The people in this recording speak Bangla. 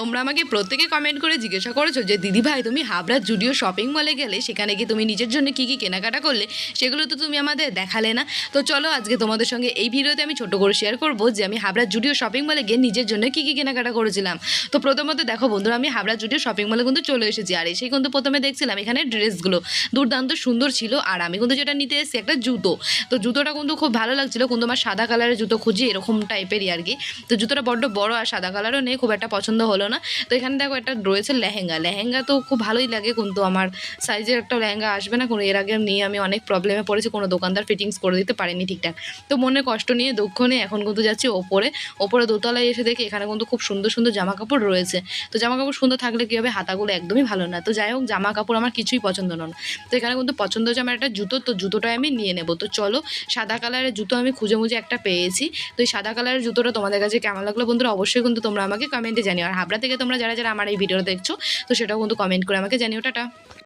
তোমরা আমাকে প্রত্যেকে কমেন্ট করে জিজ্ঞাসা করেছ যে, দিদি ভাই, তুমি হাবড়া জুডিও শপিং মলে গেলে সেখানে গিয়ে তুমি নিজের জন্য কি কি কেনাকাটা করলে? সেগুলো তো তুমি আমাদের দেখালে না। তো চলো, আজকে তোমাদের সঙ্গে এই ভিডিওতে আমি ছোট করে শেয়ার করব যে, আমি হাবড়া জুডিও শপিং মলে গিয়ে নিজের জন্য কি কি কেনাকাটা করেছিলাম। তো প্রথমত দেখো বন্ধুরা, আমি হাবড়া জুডিও শপিং মলে কিন্তু চলে এসেছি। আর এসেই কিন্তু প্রথমে দেখছিলাম এখানে ড্রেসগুলো। দুর্দান্ত সুন্দর ছিল। আর আমি কিন্তু যেটা নিতে এসেছি একটা জুতো। তো জুতোটা কিন্তু খুব ভালো লাগছিল। কিন্তু আমার সাদা কালারের জুতো খুঁজি এরকম টাইপেরই আর কি। তো জুতোটা বড্ড বড় আর সাদা কালারও নেই, খুব একটা পছন্দ হলো না। তো এখানে দেখো একটা রয়েছে লেহেঙ্গা। লেহেঙ্গা তো খুব ভালোই লাগে কিন্তু আমার সাইজের একটা লেহেঙ্গা আসবে না। কোনো এর আগে নিয়ে আমি অনেক প্রবলেমে পড়েছি। কোনো দোকানদার ফিটিংস করে দিতে পারেনি ঠিকঠাক। তো মনে কষ্ট নিয়ে, দুঃখ নিয়ে এখন কিন্তু যাচ্ছি ওপরে। ওপরে দোতলায় এসে দেখি এখানে কিন্তু খুব সুন্দর সুন্দর জামা কাপড় রয়েছে। তো জামা কাপড় সুন্দর থাকলে কী হবে? হাতাগুলো একদমই ভালো না। তো যাই হোক জামা কাপড় আমার কিছুই পছন্দ নয়। তো এখানে কিন্তু পছন্দ হচ্ছে আমার একটা জুতো। তো জুতোটা আমি নিয়ে নেব। তো চলো, সাদা কালারের জুতো আমি খুঁজে মুজে একটা পেয়েছি। তো এই সাদা কালারের জুতোটা তোমাদের কাছে কেমন লাগল বন্ধুরা? অবশ্যই কিন্তু তোমরা আমাকে কমেন্টে জানিও। আর হাবড়া থেকে তোমরা যারা যারা আমার এই ভিডিও দেখছ, তো সেটাও কিন্তু কমেন্ট করে আমাকে জানিও, টাটা।